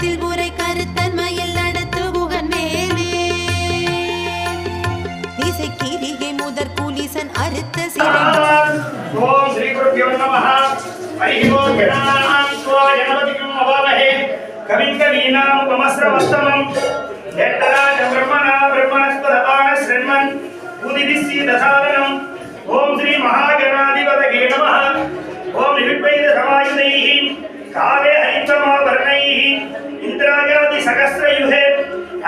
கருத்தில் உரை கருத்தன்மையில் நடத்துகுகன் மேலே இசை கிரிகை முதற் கூலிசன் அறுத்த சிறை ஓம் ஸ்ரீ குருப்பியோ நமஹ ஹரி ஓம் கணானாம் ஸ்வா ஜனபதிகம் அவாவஹே கவிங்க வீணாம் உபமஸ்ரவஸ்தமம் ஏத்தராஜ பிரம்மணா பிரம்மணஸ்பதான ஸ்ரண்மன் உதிபிஸ்ஸி மகாகணாதிபதகே நமஹ ஓம் நிவிப்பைத சமாயுதைஹி काले हरिचमाभरणैः इन्द्रायादि सहस्रयुहे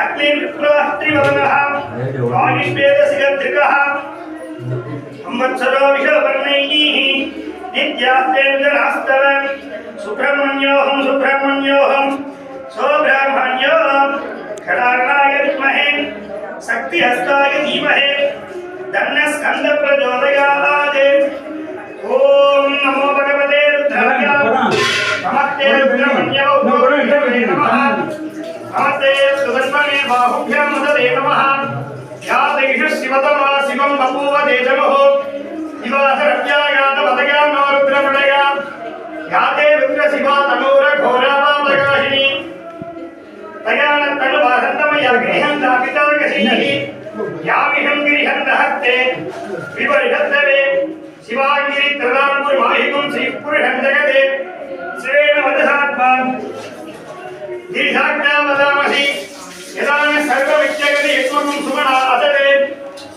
अग्निर्विप्रात्रिवदनः वायुष्वेदसिगन्धिकः संवत्सरो विषवर्णैः नित्यास्तेन्द्रनास्तव सुब्रह्मण्योऽहं सुब्रह्मण्योऽहं सोब्राह्मण्यो खडारणाय विद्महे शक्तिहस्ताय धीमहे दन्नस्कन्दप्रचोदया संपूर्ण देश में हो इवाह हर क्या गया तो बताया मारु तेरा बढ़ेगा क्या ते बिंदु सिवा तनुरा घोरा बांध लगा ही नहीं तगया न तनु बाहर तब यार गहन लाकिता और किसी नहीं क्या भी हम गिरी हम रहते विवर रहते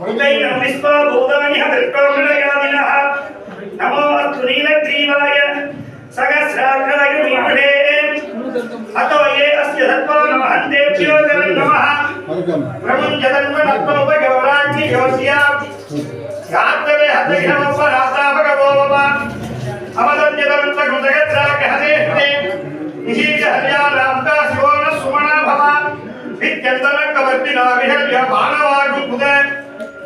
మృతైరం విశ్వ భూతాని దృష్టమృడయామినః నమోస్తు నీలగ్రీవాయ సహస్రాక్షరాయ విష్ణుడే అతో ఏ అస్య సత్వం మహందేభ్యో జగన్ నమః ప్రముంజతన్మనత్వముప గౌరాంగి యోస్యా యాత్రవే హతైరమోప రాసాపకవోప అవదంజతన్మ కృతగత్రాక హతేష్ణే విశేష హర్యా రామ్కా శివోన సుమణ భవ విద్యంతన కవర్తినా విహర్య బాణవాగు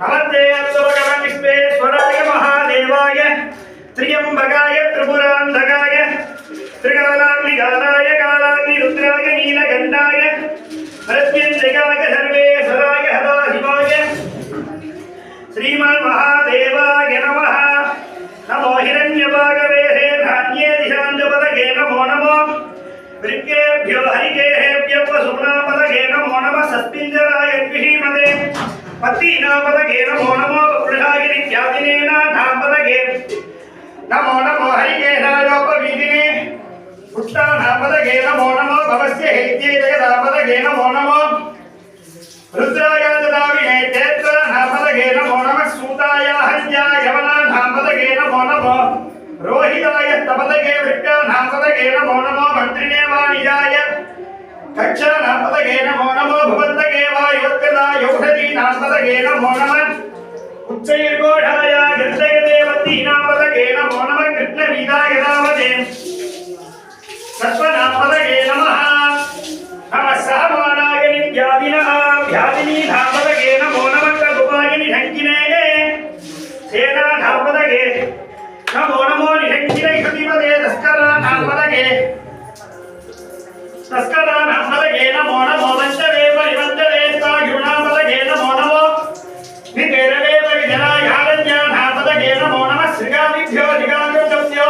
ہمادرا ترکانا سرو ہلا شیمہ نمو ہراگ دشانج پے نمو نم غربی ہری گے سونا پے نمو نم سیجردی పత్తినాపదగే నమో నమో పురుషాయ నిత్యాదినేనా నాపదగే నమో నమో హరికేనాయోపవీదినే పుష్టానాపదగే నమో నమో భవస్య హైత్యేదగదాపదగే నమో నమో రుద్రాయ దదావినే తేత్వనాపదగే నమో నమః సూతాయ హరియాయవనానాపదగే నమో నమో రోహితాయ తపదగే వృక్షానాపదగే నమో నమో మంత్రినే వాణిజాయ కక్షానాథతగే నమో నమో భవంతగే వాయువత్కృతాయోషధీ నాథతగే నమో నమ ఉచ్చైర్ఘోషాయ గంధగదే వందీనాపతగే నమో నమ కృష్ణ వీదాగదావదే సత్వనాపతగే నమ నమ సహమానాగని వ్యాధిన వ్యాధిని ధాపతగే నమో నమ కగుపాగిని శంకినే సేనా ధాపతగే నమో నమో నిశంకినై తస్కదానమలగేన మోణ మోదంతవే పరివంతవే తాయుణామలగేన మోణమో నితేరవే పరిజనాయాగన్యానామలగేన మోణమ శ్రీగామిభ్యో నిగామిభ్యో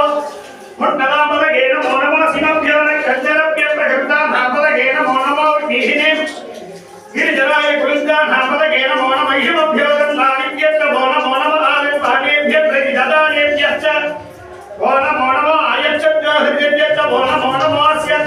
ముట్టదామలగేన మోణమాసిమభ్యో కంజరభ్య ప్రకృతానామలగేన మోణమో నిహినే గిరిజరాయ గురుంగానామలగేన మోణ మహిమభ్యో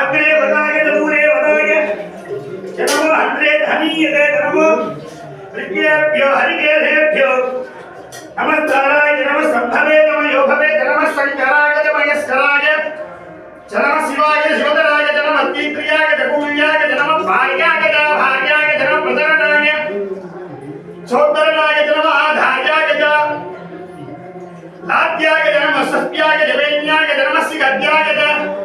अग्रे वदाय दूरे वदाय जनमो हन्त्रे हनीयते जनमो ऋग्येभ्यो हरिकेलेभ्यो नमस्काराय जनमः सम्भवे नमः यो भवे जनमः सञ्चराय जमयस्कराय जनमः शिवाय शिवधराय जनमः अत्तीन्द्रियाय जगूल्याय जनमः भार्याय च भार्याय जनमः प्रसरणाय सौन्दरणाय जनमः आधार्याय च लाद्याय जनमः सत्याय जवेन्याय जनमस्य गद्याय च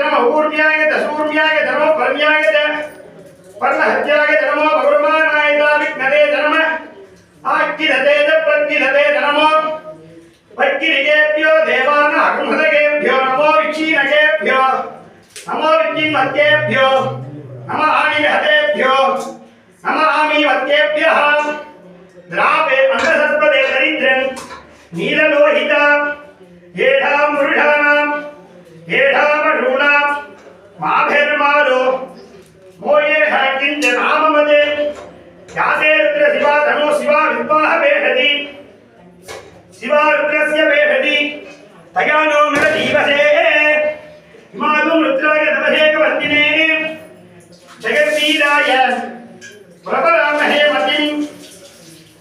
ఔపూర్వ్యాయత సూర్యాయ ధర్మ పర్యాయత పర్ణహత్యాయ ధర్మో భగవమానాయత విఘ్నదే ధర్మ ఆక్కిరతేజ ప్రతిధతే ధర్మో వక్కిరిగేభ్యో దేవాన అగృహదగేభ్యో నమో విక్షీణగేభ్యో నమో విజ్ఞిన్మత్యేభ్యో నమ ఆణిహతేభ్యో నమ ఆమీమత్యేభ్య ద్రావే అంగసత్పదే దరిద్రన్ నీలలోహిత ఏఢాం మృఢానాం ఏఢాం மாபெருமாரோ மோயே ஹக்கிஞ்ச நாமமதே யாசே ருத்ர சிவா தனோ சிவா வித்வாஹ வேஹதி சிவா ருத்ரஸ்ய வேஹதி தயானோ மிர ஜீவசே இமாதும் ருத்ராய தவசேக வந்தினே ஜெகத்வீராய பிரபராமஹே மதிம்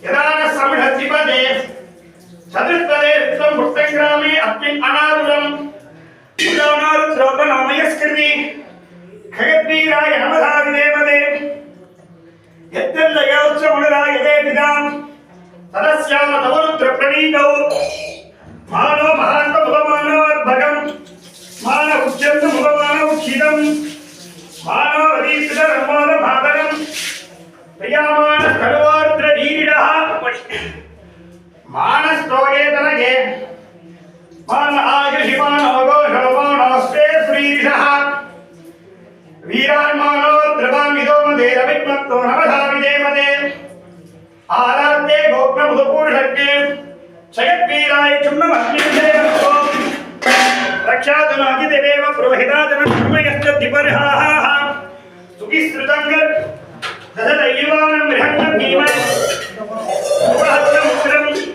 யதான சமிழ திபதே சதுர்த்தலே ருத்ரம் முட்டங்கிராமே அத்தின் அனாருரம் ಉದಾಹರಣಾರುದ್ರವನಮಯಸ್ಕೃತಿ ಖಗದ್ವೀರಾಯ ಹಮಧಾರಿ ದೇವದೇ ಎತ್ತೆಲ್ಲ ಯೋಚ ಮುಳರಾಯ ದೇವಿದ ಸದಸ್ಯಾಮ ತವರುದ್ರ ಪ್ರಣೀತೌ ಮಾನೋ ಮಹಾಂತ ಮುಖಮಾನವರ್ಭಗಂ ಮಾನ ಉಜ್ಜಂತ ಮುಖಮಾನ ಉಚ್ಛಿತಂ ಮಾನೋ ಹರೀಕೃತ ರಮಾನ ಭಾಗರಂ ಪ್ರಿಯಮಾನ ಸ್ಥಳವಾರುದ್ರ ನೀರಿಡ ಮಾನಸ್ತೋಗೇತನಗೆ ಮಾನ ಆಯುಷಿಮಾನ ಮಗೋ ಶರವಾಣ ಅಷ್ಟೇ ಶ್ರೀಶಃ ವೀರಾನ್ ಮಾನೋ ದ್ರವಾಮಿದೋ ಮದೇ ರವಿತ್ ಮತ್ತು ನವಧಾಮಿ ದೇವದೇ ಆರಾಧ್ಯ ಗೋಪ್ರ ಮುದುಪೂರ್ಷಕ್ಕೆ ಜಗತ್ವೀರಾಯ ಚುಮ್ಮ ಅಗ್ನಿಯೇ ರಕ್ಷಾಧನಾಗಿ ದೇವ ಪುರೋಹಿತಾಧನ ಕರ್ಮಯಶ್ಚ ದಿಪರಿಹಾಹಾ ಸುಖಿ ಸೃತಂಗ ದಧದ ಇವಾನಂ ಗೃಹಂಗ ಭೀಮಯಶ್ಚ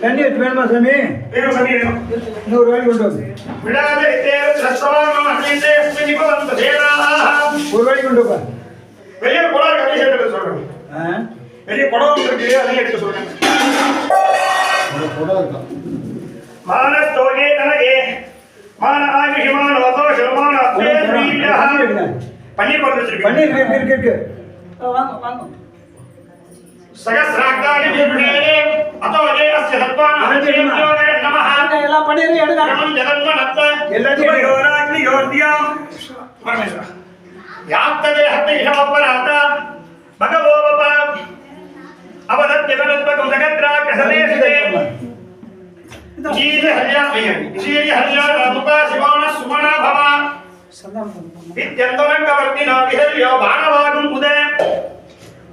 தண்ணி வச்சு வேணுமா சாமி வேணும் பண்ணி வேணும் நூறு ரூபாய் கொண்டு வந்து விடாதே தேவ சஸ்தவாமம் அகிலே நிபவந்த வேதாஹம் ஒரு ரூபாய் கொண்டு வா வெளிய கொடா கட்டி சேர்த்து சொல்றேன் வெளிய கொடா இருக்கு அதையும் எடுத்து சொல்றேன் கொடா இருக்கா மானஸ்தோகே தனகே மான ஆயுஷமான அதோஷமான பன்னீர் பன்னீர் இருக்கு இருக்கு இருக்கு வாங்க வாங்க ಸಹಸ್ರಾಗ್ರಾಣಿ ನಿರ್ಮಿಣೇನೇ ಅಥೋ ದೇವಸ್ಯ ತತ್ವಾನ ಅನಂತೇಂದ್ರೋದಯ ನಮಃ ಎಲ್ಲ ಪಡೆಯಲಿ ಎಡಗಾರ ಜಗನ್ಮನತ್ತ ಎಲ್ಲ ದೇವರಾಗ್ನಿ ಯೋರ್ದ್ಯ ಪರಮೇಶ್ವರ ಯಾತ್ತದೆ ಹತ್ತಿ ಹವಪರಾತ ಭಗವೋಪ ಅವದತ್ಯ ಬಲತ್ಮಕಂ ಜಗತ್ರಾಗ ಸದೇಶಿದೆ ಜೀರಿ ಹಲ್ಯ ಜೀರಿ ಹಲ್ಯ ರಮುಕ ಶಿವಣ ಸುಮಣ ಭವ ಇತ್ಯಂತರಂಗವರ್ತಿನ ವಿಹರ್ಯ ಬಾಣವಾಗುಂ ಉದಯ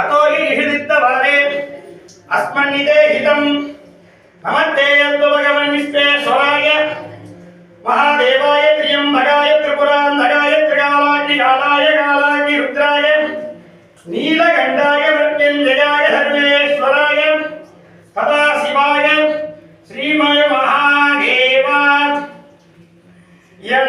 అతో ఈషిదిత్తవారే అస్మన్నితే హితం నమస్తేయద్దు భగవన్నిస్తే స్వరాయ మహాదేవాయ త్రియంబగాయ త్రిపురాంధగాయ త్రికాలాగ్ని కాలాయ కాలాగ్ని రుద్రాయ నీలకంఠాయ మృత్యుంజయాయ సర్వేశ్వరాయ తథా శివాయ శ్రీమయ మహాదేవా యణ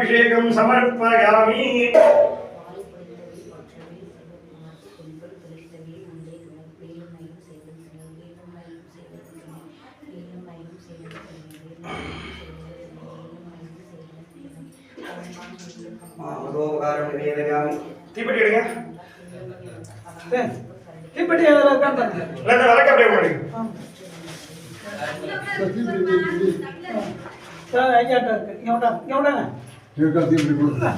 ருத்ராபிஷேகம் சமர்ப்பயாமி தீப்பெட்டி எடுங்க இருக்கு எவ்வளோ எவ்வளோங்க Nunca siempre gusta.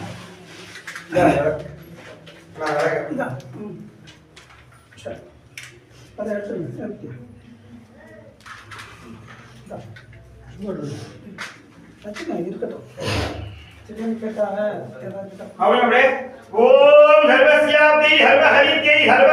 हर्व हरि हर्व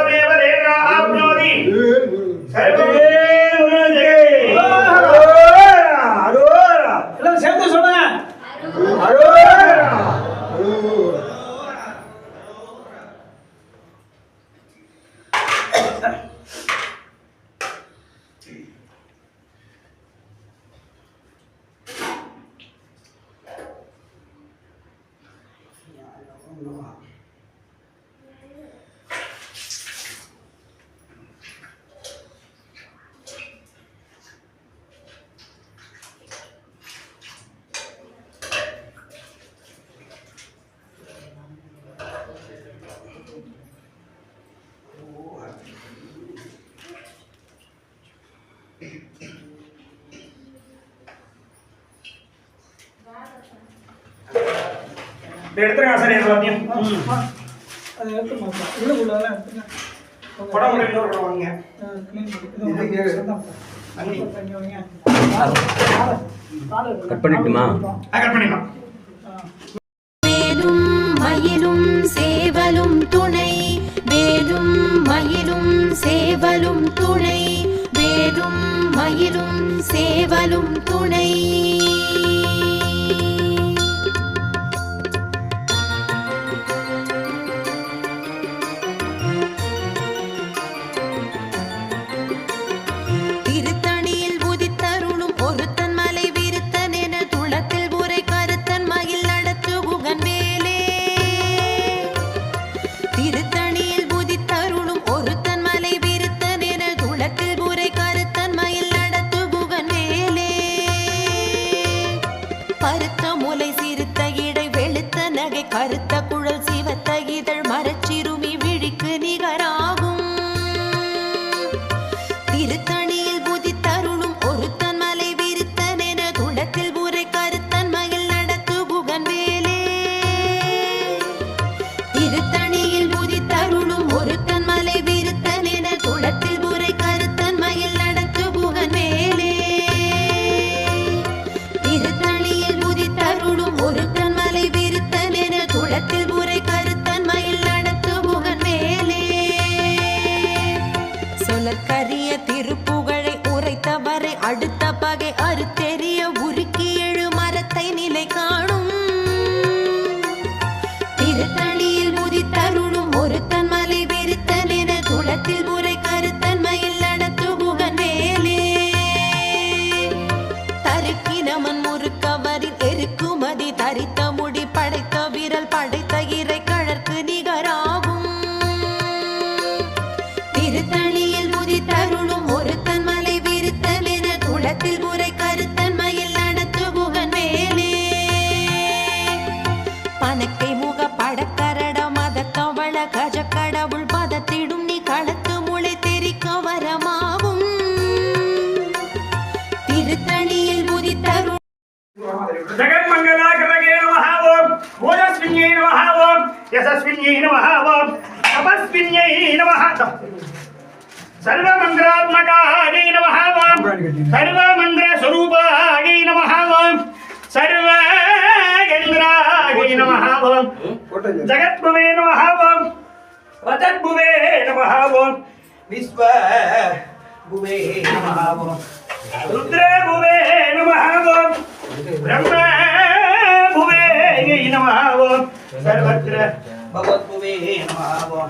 எடுத்துருங்க மயிலும் சேவலும் துணை வேதும் மயிலும் சேவலும் துணை வேதும் மயிலும் சேவலும் துணை సర్వమంగళాత్మకాయ నమ సర్వమంగళ స్వరూపాయ నమ సర్వేంద్రాయ నమ జగద్భువే నమ వదద్భువే నమ విశ్వ భువే నమ రుద్రే భువే నమ బ్రహ్మ భువే నమ సర్వత్ర భగవద్భువే నమ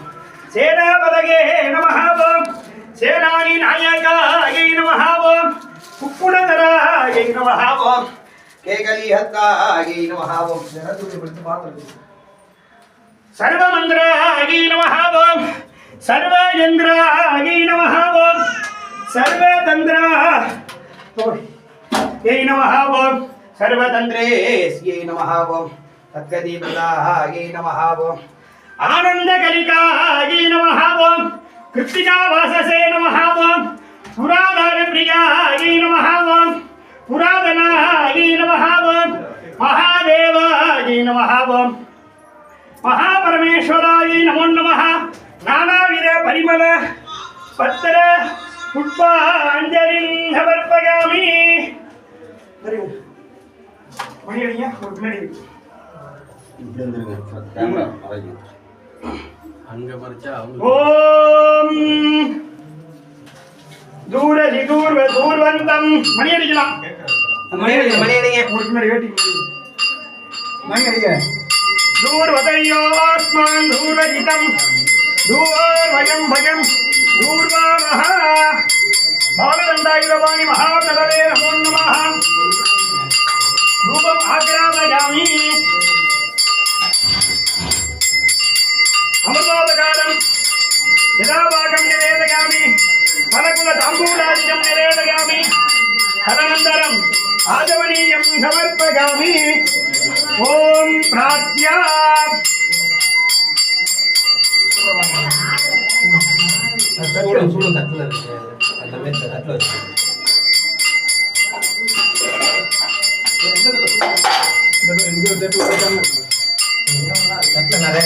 సేనాపదగే నమ సేనాని నాయకాయ నమః ఓం కుక్కుడగరాయ నమః ఓం కేకలిహత్తాయ నమః ఓం జనతుడి గురించి మాట్లాడు సర్వమంత్రాయ నమః ఓం సర్వయంత్రాయ నమః ఓం సర్వతంత్ర यै नमः ओम सर्वतन्त्रेस्यै नमः ओम तद्गतिप्रदायै नमः कृत्तिका वाससे नमः ओम पुराधार प्रियायै नमः ओम पुराधनायै नमः ओम महादेवायै नमः ओम ನಮೋ ನಮಃ ನಾನಾವಿಧ ಪರಿಮಳ ಪತ್ತರ ಪುಷ್ಪಾಂಜಲಿಂದ ಬರ್ಪಗಾಮಿ ಬರೀ ಮಹಿಳೆಯ ಮುಗ್ನಡಿ ಕ್ಯಾಮ್ರಾ ಹಂಗ ಬರ್ಚ ಓಂ ದೂರ ದೂರ ದೂರ ಬಂತಂ ಮಣಿ ಅಡಿಗಲ ಮಣಿ ಅಡಿಗ ಮಣಿ ಅಡಿಗ ಕೂರ್ಸ್ ಮೇಲೆ ಹೇಳಿ ಮಣಿ ಅಡಿಗ ದೂರ ವದಯೋ ಆತ್ಮನ್ ದೂರ ದಿತಂ ದೂರ ಭಯಂ ಭಯಂ ದೂರ ಮಹಾ ಭಾವದಂಡಾಯಿರ ವಾಣಿ ಮಹಾನಗರೇ ನಮೋ ನಮಃ ರೂಪಂ ಆಗ್ರಾಮಯಾಮಿ அமர்நாதகாலம் யதாபாகம் நிவேதயாமி பலகுல தாம்பூலாஜம் நிவேதயாமி தனந்தரம் ஆதவனீயம் சமர்ப்பகாமி ஓம் பிராத்யா சூழல் சூழல் தட்டில் நிறைய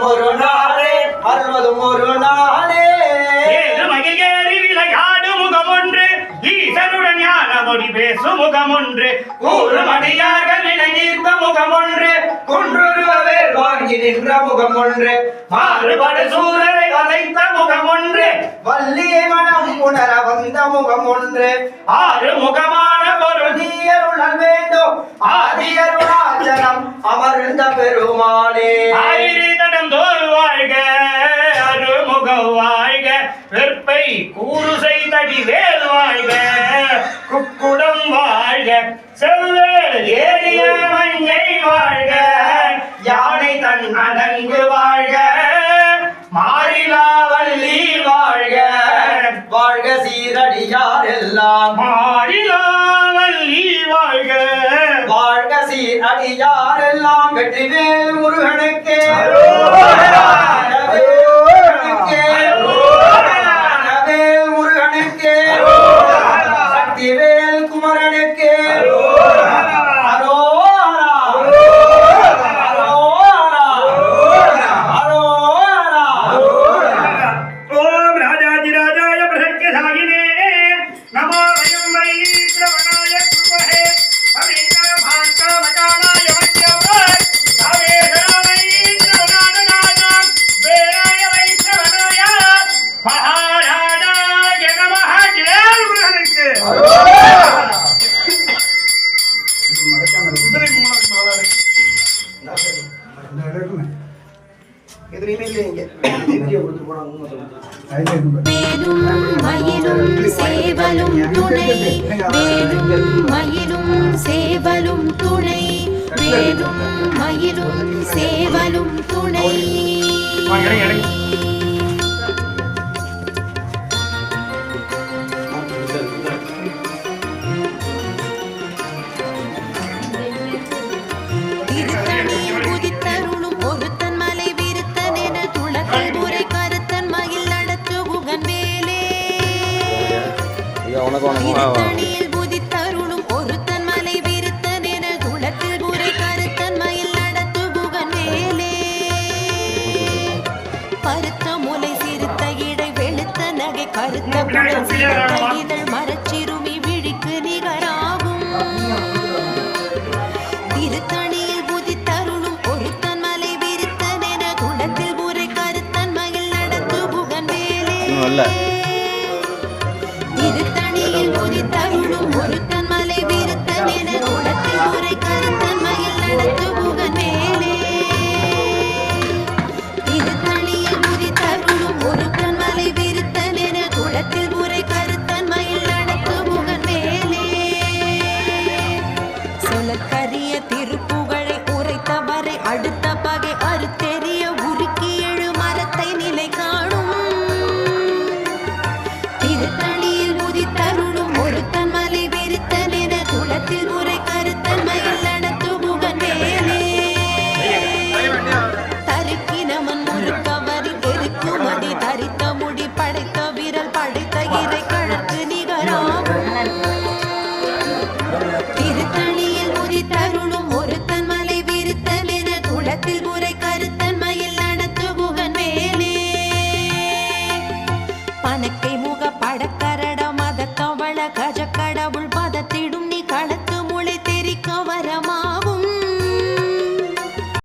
அருள்வதும் ஒரு நாளே அருள்வதும் ஒரு நாளே மகிழ்கேறி விளையாடு முகம் ஒன்று ஈசனுடன் ஞான மொழி பேசும் முகம் ஒன்று கூறு மடியார்கள் நினைந்த முகம் ஒன்று குன்று வாங்கி நின்ற முகம் ஒன்று மாறுபடு சூரரை வதைத்த முகம் ஒன்று வள்ளியை மனம் உணர வந்த முகம் ஒன்று ஆறு முகமான பொருள் தீயருளல் வேண்டும் ஆதியருளாச்சரம் அமர்ந்த பெருமானே ஆயிரி தடம் தோல் வாழ்க முகம் வாழ்க வெற்பை கூறுசை தடி வேல் வாழ்க குக்குடம் வாழ்க செவ்வேல் ஏறிய மஞ்சை வாழ்க யானை தன் அடங்கு வாழ்க மாறிலாவல்லி வாழ்க வாழ்க சீரடியார் எல்லாம் மாறிலாவல்லி வாழ்க வாழ்க சீரடியார் எல்லாம் வெற்றிவேல் முருகனுக்கே ஆதிவேல் குமரனுக்கு கோணமும் இதழ் மரச்சிறுமி விழிக்கு நிகராகும் திருத்தணியில் புதித்தருளும் ஒருத்தன் மலை விரித்தன் என குளத்தில் உரை கருத்தன் மயில் நடத்து புகன் வேலே